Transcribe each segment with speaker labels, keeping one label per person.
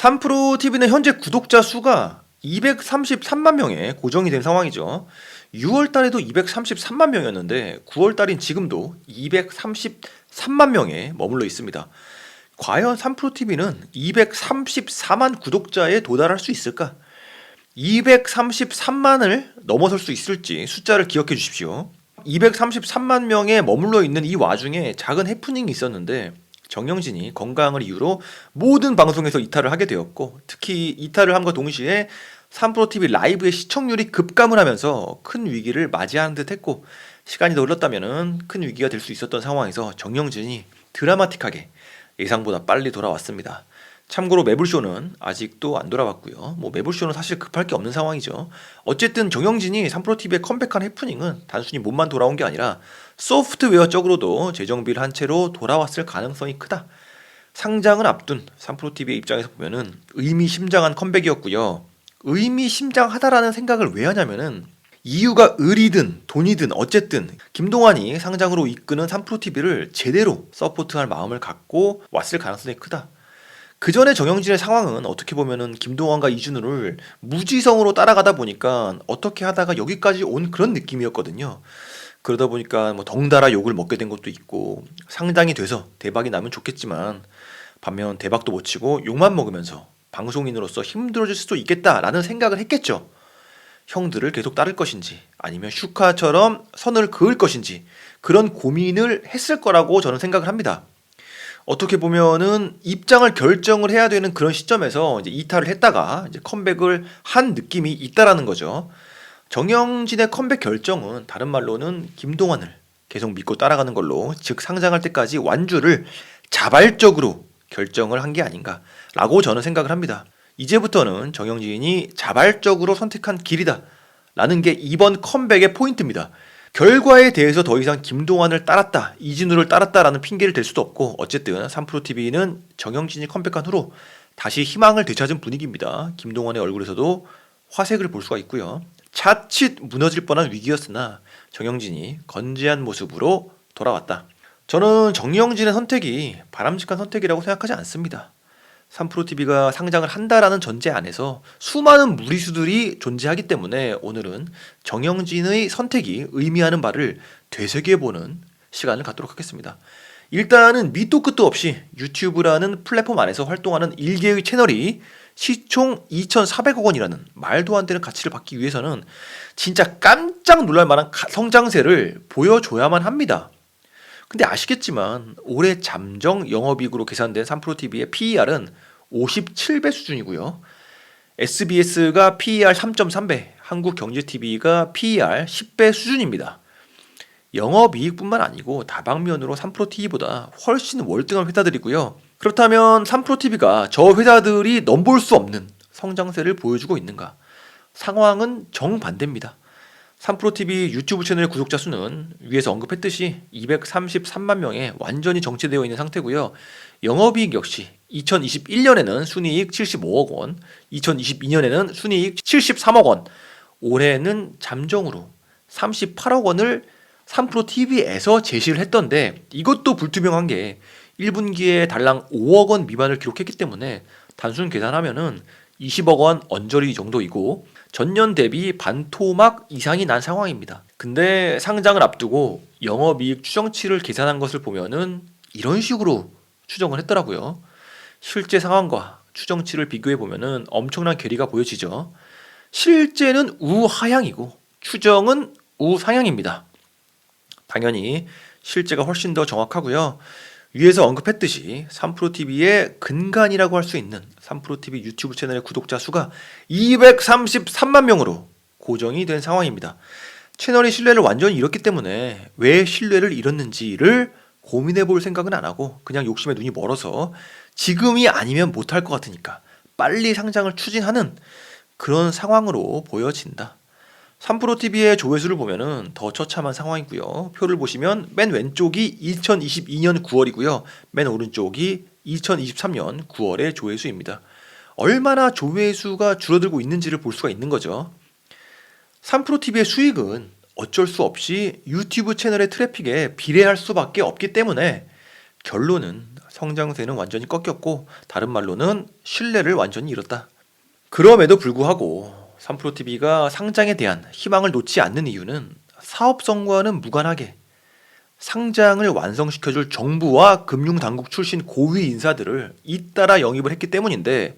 Speaker 1: 3프로 TV는 현재 구독자 수가 233만 명에 고정이 된 상황이죠. 6월 달에도 233만 명이었는데 9월 달인 지금도 233만 명에 머물러 있습니다. 과연 3프로 TV는 234만 구독자에 도달할 수 있을까? 233만을 넘어설 수 있을지 숫자를 기억해 주십시오. 233만 명에 머물러 있는 이 와중에 작은 해프닝이 있었는데 정영진이 건강을 이유로 모든 방송에서 이탈을 하게 되었고 특히 이탈을 함과 동시에 3프로 TV 라이브의 시청률이 급감을 하면서 큰 위기를 맞이하는 듯 했고 시간이 더 흘렀다면은 큰 위기가 될 수 있었던 상황에서 정영진이 드라마틱하게 예상보다 빨리 돌아왔습니다. 참고로 매불쇼는 아직도 안 돌아왔고요. 뭐 매불쇼는 사실 급할 게 없는 상황이죠. 어쨌든 정영진이 3프로 TV에 컴백한 해프닝은 단순히 몸만 돌아온 게 아니라 소프트웨어적으로도 재정비를 한 채로 돌아왔을 가능성이 크다. 상장을 앞둔 3프로 TV의 입장에서 보면은 의미심장한 컴백이었고요. 의미심장하다라는 생각을 왜 하냐면은 이유가 을이든 돈이든 어쨌든 김동완이 상장으로 이끄는 3프로 TV를 제대로 서포트할 마음을 갖고 왔을 가능성이 크다. 그 전에 정영진의 상황은 어떻게 보면은 김동완과 이준우를 무지성으로 따라가다 보니까 어떻게 하다가 여기까지 온 그런 느낌이었거든요. 그러다 보니까 뭐 덩달아 욕을 먹게 된 것도 있고 상장이 돼서 대박이 나면 좋겠지만 반면 대박도 못 치고 욕만 먹으면서 방송인으로서 힘들어질 수도 있겠다라는 생각을 했겠죠. 형들을 계속 따를 것인지 아니면 슈카처럼 선을 그을 것인지 그런 고민을 했을 거라고 저는 생각을 합니다. 어떻게 보면은 입장을 결정을 해야 되는 그런 시점에서 이제 이탈을 했다가 이제 컴백을 한 느낌이 있다라는 거죠. 정영진의 컴백 결정은 다른 말로는 김동완을 계속 믿고 따라가는 걸로 즉 상장할 때까지 완주를 자발적으로 결정을 한 게 아닌가라고 저는 생각을 합니다. 이제부터는 정영진이 자발적으로 선택한 길이다. 라는 게 이번 컴백의 포인트입니다. 결과에 대해서 더 이상 김동완을 따랐다, 이진우를 따랐다라는 핑계를 댈 수도 없고 어쨌든 3프로 TV는 정영진이 컴백한 후로 다시 희망을 되찾은 분위기입니다. 김동완의 얼굴에서도 화색을 볼 수가 있고요. 자칫 무너질 뻔한 위기였으나 정영진이 건재한 모습으로 돌아왔다. 저는 정영진의 선택이 바람직한 선택이라고 생각하지 않습니다. 3프로 TV가 상장을 한다라는 전제 안에서 수많은 무리수들이 존재하기 때문에 오늘은 정영진의 선택이 의미하는 바를 되새겨보는 시간을 갖도록 하겠습니다. 일단은 밑도 끝도 없이 유튜브라는 플랫폼 안에서 활동하는 일개의 채널이 시총 2,400억 원이라는 말도 안 되는 가치를 받기 위해서는 진짜 깜짝 놀랄 만한 가- 성장세를 보여줘야만 합니다. 근데 아시겠지만 올해 잠정 영업이익으로 계산된 3프로 TV의 PER은 57배 수준이고요. SBS가 PER 3.3배, 한국경제TV가 PER 10배 수준입니다. 영업이익뿐만 아니고 다방면으로 3프로 TV보다 훨씬 월등한 회사들이고요. 그렇다면 3프로 TV가 저 회사들이 넘볼 수 없는 성장세를 보여주고 있는가? 상황은 정반대입니다. 3프로 TV 유튜브 채널 구독자 수는 위에서 언급했듯이 233만 명에 완전히 정체되어 있는 상태고요. 영업이익 역시 2021년에는 순이익 75억 원, 2022년에는 순이익 73억 원, 올해는 잠정으로 38억 원을 3프로 TV에서 제시를 했던데 이것도 불투명한 게 1분기에 달랑 5억 원 미만을 기록했기 때문에 단순 계산하면은 20억 원 언저리 정도이고 전년 대비 반토막 이상이 난 상황입니다. 근데 상장을 앞두고 영업이익 추정치를 계산한 것을 보면은 이런 식으로 추정을 했더라고요. 실제 상황과 추정치를 비교해 보면은 엄청난 괴리가 보여지죠. 실제는 우하향이고 추정은 우상향입니다. 당연히 실제가 훨씬 더 정확하고요. 위에서 언급했듯이 3프로 TV의 근간이라고 할 수 있는 3프로 TV 유튜브 채널의 구독자 수가 233만 명으로 고정이 된 상황입니다. 채널이 신뢰를 완전히 잃었기 때문에 왜 신뢰를 잃었는지를 고민해 볼 생각은 안 하고 그냥 욕심에 눈이 멀어서 지금이 아니면 못할 것 같으니까 빨리 상장을 추진하는 그런 상황으로 보여진다. 3프로 TV의 조회수를 보면은 더 처참한 상황이고요. 표를 보시면 맨 왼쪽이 2022년 9월이고요. 맨 오른쪽이 2023년 9월의 조회수입니다. 얼마나 조회수가 줄어들고 있는지를 볼 수가 있는 거죠. 3프로 TV의 수익은 어쩔 수 없이 유튜브 채널의 트래픽에 비례할 수밖에 없기 때문에 결론은 성장세는 완전히 꺾였고 다른 말로는 신뢰를 완전히 잃었다. 그럼에도 불구하고 3프로TV가 상장에 대한 희망을 놓지 않는 이유는 사업성과는 무관하게 상장을 완성시켜줄 정부와 금융당국 출신 고위 인사들을 잇따라 영입을 했기 때문인데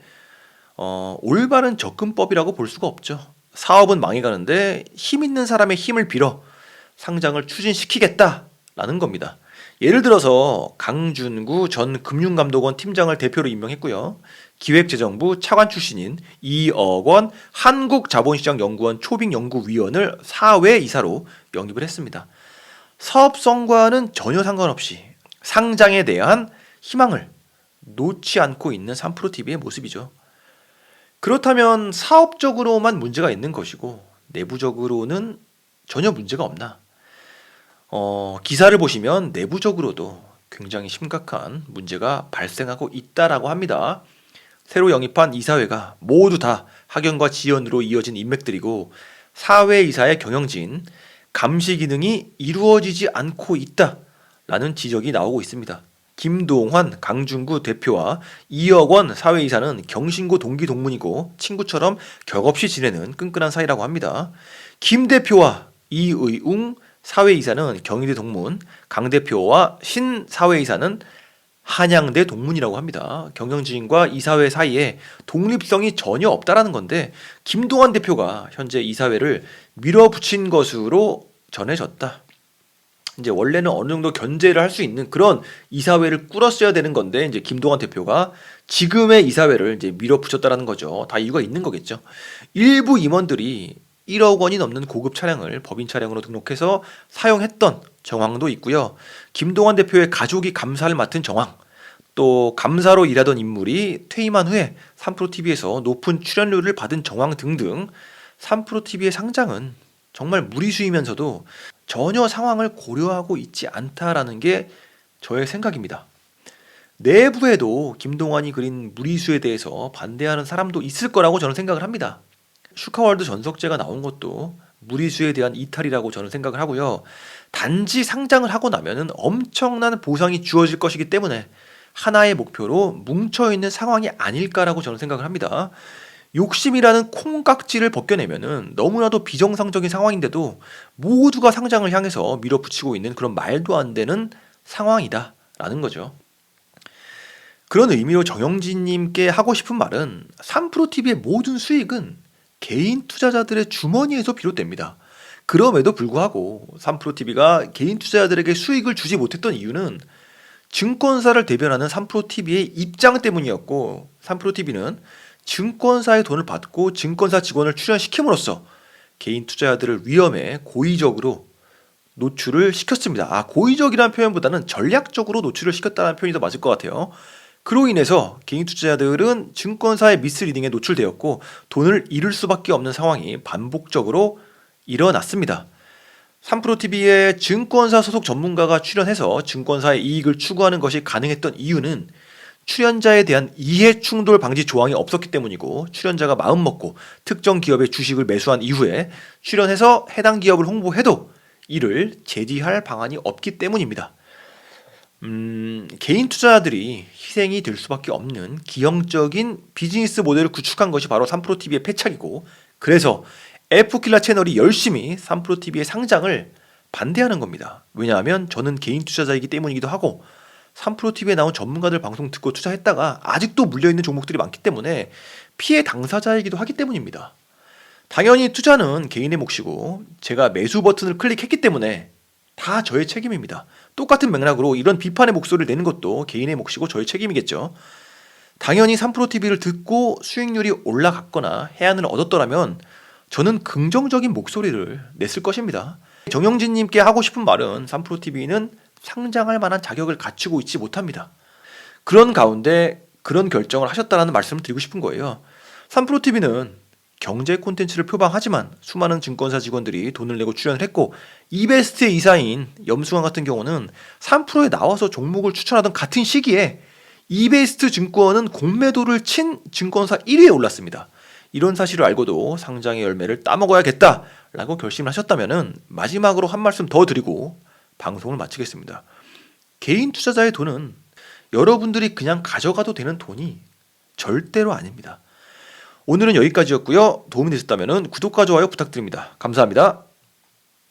Speaker 1: 어, 올바른 접근법이라고 볼 수가 없죠. 사업은 망해가는데 힘 있는 사람의 힘을 빌어 상장을 추진시키겠다라는 겁니다. 예를 들어서 강준구 전 금융감독원 팀장을 대표로 임명했고요. 기획재정부 차관 출신인 이억 원 한국자본시장연구원 초빙연구위원을 사회 이사로 영입을 했습니다. 사업성과는 전혀 상관없이 상장에 대한 희망을 놓지 않고 있는 3프로TV의 모습이죠. 그렇다면 사업적으로만 문제가 있는 것이고 내부적으로는 전혀 문제가 없나? 어, 기사를 보시면 내부적으로도 굉장히 심각한 문제가 발생하고 있다라고 합니다. 새로 영입한 이사회가 모두 다 학연과 지연으로 이어진 인맥들이고 사회 이사의 경영진, 감시 기능이 이루어지지 않고 있다라는 지적이 나오고 있습니다. 김동환 강준구 대표와 이억 원 사회이사는 경신고 동기 동문이고 친구처럼 격없이 지내는 끈끈한 사이라고 합니다. 김 대표와 이의웅 사회이사는 경희대 동문, 강 대표와 신 사회이사는 한양대 동문이라고 합니다. 경영진과 이사회 사이에 독립성이 전혀 없다라는 건데 김동환 대표가 현재 이사회를 밀어붙인 것으로 전해졌다. 이제 원래는 어느 정도 견제를 할 수 있는 그런 이사회를 꾸렸어야 되는 건데 이제 김동환 대표가 지금의 이사회를 이제 밀어붙였다라는 거죠. 다 이유가 있는 거겠죠. 일부 임원들이 1억 원이 넘는 고급 차량을 법인 차량으로 등록해서 사용했던 정황도 있고요. 김동환 대표의 가족이 감사를 맡은 정황, 또 감사로 일하던 인물이 퇴임한 후에 3프로TV에서 높은 출연료를 받은 정황 등등 3프로TV의 상장은 정말 무리수이면서도 전혀 상황을 고려하고 있지 않다라는 게 저의 생각입니다. 내부에도 김동완이 그린 무리수에 대해서 반대하는 사람도 있을 거라고 저는 생각을 합니다. 슈카월드 전석재가 나온 것도 무리수에 대한 이탈이라고 저는 생각을 하고요. 단지 상장을 하고 나면은 엄청난 보상이 주어질 것이기 때문에 하나의 목표로 뭉쳐 있는 상황이 아닐까라고 저는 생각을 합니다. 욕심이라는 콩깍지를 벗겨내면은 너무나도 비정상적인 상황인데도 모두가 상장을 향해서 밀어붙이고 있는 그런 말도 안 되는 상황이다라는 거죠. 그런 의미로 정영진님께 하고 싶은 말은 3프로TV의 모든 수익은 개인 투자자들의 주머니에서 비롯됩니다. 그럼에도 불구하고 3프로TV가 개인 투자자들에게 수익을 주지 못했던 이유는 증권사를 대변하는 3프로TV의 입장 때문이었고 3프로TV는 증권사의 돈을 받고 증권사 직원을 출연시킴으로써 개인 투자자들을 위험에 고의적으로 노출을 시켰습니다. 아, 고의적이라는 표현보다는 전략적으로 노출을 시켰다는 표현이 더 맞을 것 같아요. 그로 인해서 개인 투자자들은 증권사의 미스리딩에 노출되었고 돈을 잃을 수밖에 없는 상황이 반복적으로 일어났습니다. 3프로TV의 증권사 소속 전문가가 출연해서 증권사의 이익을 추구하는 것이 가능했던 이유는 출연자에 대한 이해 충돌 방지 조항이 없었기 때문이고 출연자가 마음먹고 특정 기업의 주식을 매수한 이후에 출연해서 해당 기업을 홍보해도 이를 제지할 방안이 없기 때문입니다. 음, 개인 투자자들이 희생이 될 수밖에 없는 기형적인 비즈니스 모델을 구축한 것이 바로 3프로TV의 패착이고 그래서 F킬라 채널이 열심히 3프로TV의 상장을 반대하는 겁니다. 왜냐하면 저는 개인 투자자이기 때문이기도 하고 3프로TV에 나온 전문가들 방송 듣고 투자했다가 아직도 물려있는 종목들이 많기 때문에 피해 당사자이기도 하기 때문입니다. 당연히 투자는 개인의 몫이고 제가 매수 버튼을 클릭했기 때문에 다 저의 책임입니다. 똑같은 맥락으로 이런 비판의 목소리를 내는 것도 개인의 몫이고 저의 책임이겠죠. 당연히 3프로TV를 듣고 수익률이 올라갔거나 해안을 얻었더라면 저는 긍정적인 목소리를 냈을 것입니다. 정영진님께 하고 싶은 말은 3프로TV는 상장할 만한 자격을 갖추고 있지 못합니다. 그런 가운데 그런 결정을 하셨다라는 말씀을 드리고 싶은 거예요. 3프로TV는 경제 콘텐츠를 표방하지만 수많은 증권사 직원들이 돈을 내고 출연을 했고 이베스트의 이사인 염승환 같은 경우는 3프로에 나와서 종목을 추천하던 같은 시기에 이베스트 증권은 공매도를 친 증권사 1위에 올랐습니다. 이런 사실을 알고도 상장의 열매를 따먹어야겠다라고 결심을 하셨다면은 마지막으로 한 말씀 더 드리고 방송을 마치겠습니다. 개인 투자자의 돈은 여러분들이 그냥 가져가도 되는 돈이 절대로 아닙니다. 오늘은 여기까지였고요. 도움이 되셨다면 구독과 좋아요 부탁드립니다. 감사합니다.